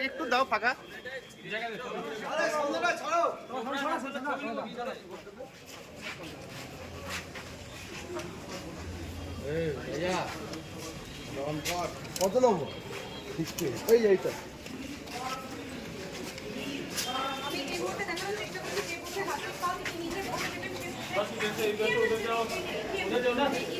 একটু দাও ফাঁকা কত নম্বর এই এইটা আমি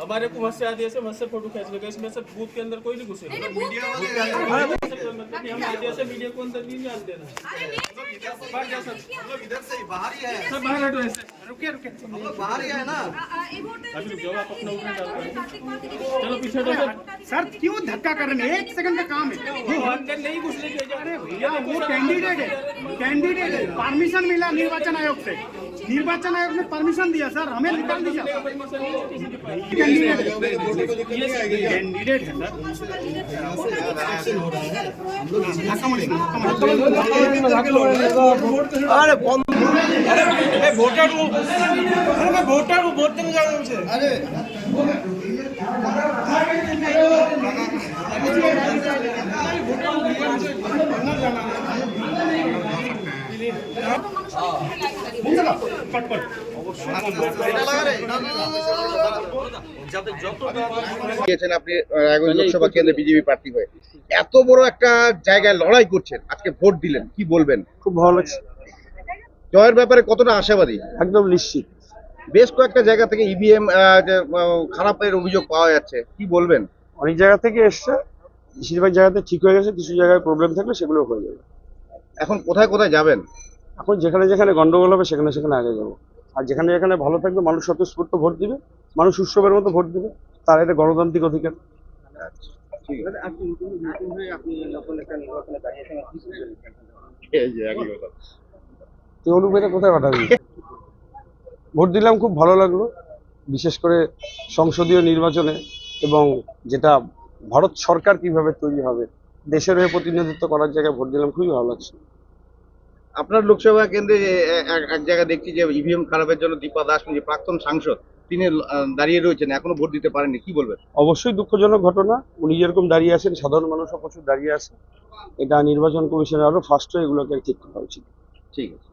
हमारे को वहाँ से आदेश है वहाँ से फ़ोटो खींच लेगा। इसमें से बूथ के अंदर कोई नहीं घुसेगा। मतलब हम आदि से मीडिया को अंदर नहीं जान देना। अरे मतलब इधर से बाहर मतलब ही। है सब बाहर हटो ऐसे। रुकिए रुकिए। हम लोग बाहर ही है ना। अभी जो आप अपना ऊपर डालो चलो पीछे हटो। सर क्यों धक्का कर रहे हैं? एक सेकंड का काम है। अंदर नहीं घुसने दिया जा रहे भैया वो कैंडिडेट है। कैंडिडेट है। परमिशन मिला निर्वाचन आयोग से। निर्वाचन आयोग ने परमिशन दिया सर हमें निकाल दीजिए कैंडिडेट है कैंडिडेट है सर धक्का मारिए, धक्का मारिए। अरे बंद अरे এটা লাগা রে না না আপনি রায়গঞ্জ লোকসভা কেন্দ্রে বিজেপি প্রার্থী হয়ে। এত বড় একটা জায়গায় লড়াই করছেন আজকে ভোট দিলেন কি বলবেন? খুব ভালো লাগছে। জয়ের ব্যাপারে কতটা আশাবাদী? একদম নিশ্চিত। বেশ কয়েকটা জায়গা থেকে ইভিএম খারাপের অভিযোগ পাওয়া যাচ্ছে কি বলবেন? অনেক জায়গা থেকে এসছে বেশিরভাগ জায়গাতে ঠিক হয়ে গেছে কিছু জায়গায় প্রবলেম থাকলে সেগুলো হয়ে যাবে। এখন কোথায় কোথায় যাবেন? এখন যেখানে যেখানে গন্ডগোল হবে সেখানে সেখানে আগে যাব। আর যেখানে যেখানে ভালো থাকবে মানুষ স্বতঃস্ফূর্ত ভোট দিবে মানুষ উৎসবের মতো ভোট দিবে তার এটা গণতান্ত্রিক অধিকার। এই যে কথা। তুই কোথায় পাঠাবি? ভোট দিলাম খুব ভালো লাগল। বিশেষ করে সংসদীয় নির্বাচনে এবং যেটা ভারত সরকার কীভাবে তৈরি হবে দেশের হয়ে প্রতিনিধিত্ব করার জায়গায় ভোট দিলাম খুবই ভালো লাগছে। আপনার লোকসভা কেন্দ্রে এক- জায়গায় দেখছি যে ইভিএম খারাপের জন্য দীপা দাস যে প্রাক্তন সাংসদ তিনি দাঁড়িয়ে রয়েছেন এখনও ভোট দিতে পারেননি কি বলবেন? অবশ্যই দুঃখজনক ঘটনা উনি যেরকম দাঁড়িয়ে আছেন সাধারণ মানুষও প্রচুর দাঁড়িয়ে আছে। এটা নির্বাচন কমিশনের আরও ফার্স্ট এগুলোকে ঠিক করা উচিত। ঠিক আছে।